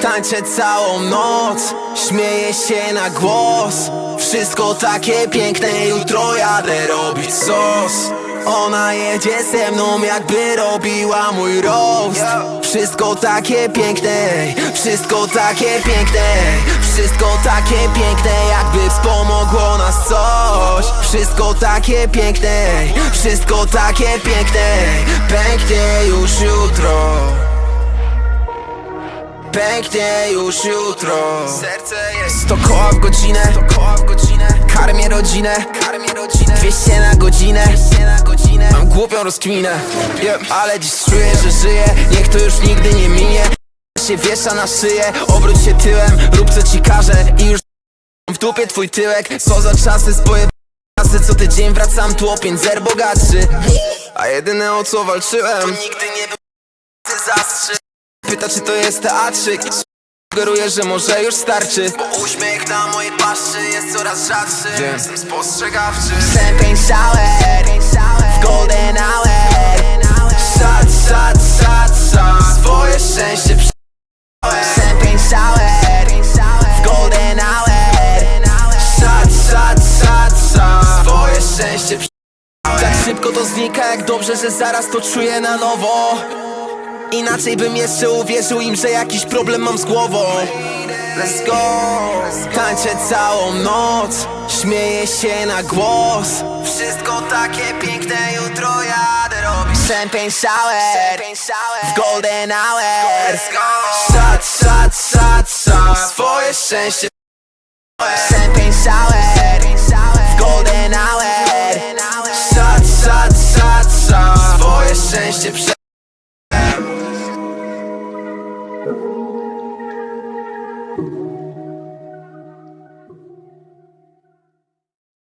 Tańczę całą noc, śmieję się na głos. Wszystko takie piękne, jutro jadę robić sos. Ona jedzie ze mną jakby robiła mój roast Wszystko takie piękne, wszystko takie piękne Wszystko takie piękne, jakby wspomogło nas coś. Wszystko takie piękne, wszystko takie piękne Pęknie już jutro Pęknie już jutro. Serce jest. 100 koła w godzinę. 100 koła w godzinę. Karmię rodzinę. Karmię rodzinę. 200 na godzinę. 200 na godzinę. Mam głupią rozkminę. Ale dziś czuję, że żyję. Niech to już nigdy nie minie. Się wiesza na szyję. Obróć się tyłem, rób co ci każę I już w dupie twój tyłek. Co za czasy spoje czasy Co tydzień wracam tu o 5 zer bogatszy. A jedyne o co walczyłem. To nigdy nie był zastrzy Pyta czy to jest teatrzyk. Sugeruję, że może już starczy. Bo uśmiech na mojej twarzy jest coraz rzadszy. Jestem spostrzegawczy. Champagne shower W golden hour. Shot, shot, shot, shot Swoje szczęście przyjąłem Champagne shower W golden hour. Shot, shot, shot, shot Swoje szczęście przyjąłem Tak szybko to znika, jak dobrze, że zaraz to czuję na nowo Inaczej bym jeszcze uwierzył im, że jakiś problem mam z głową. Let's go. Tańczę całą noc Śmieję się na głos. Wszystko takie piękne, jutro jadę robić. Champagne shower. W golden hour. Shot, shot, shot, shot. Swoje szczęście. Champagne shower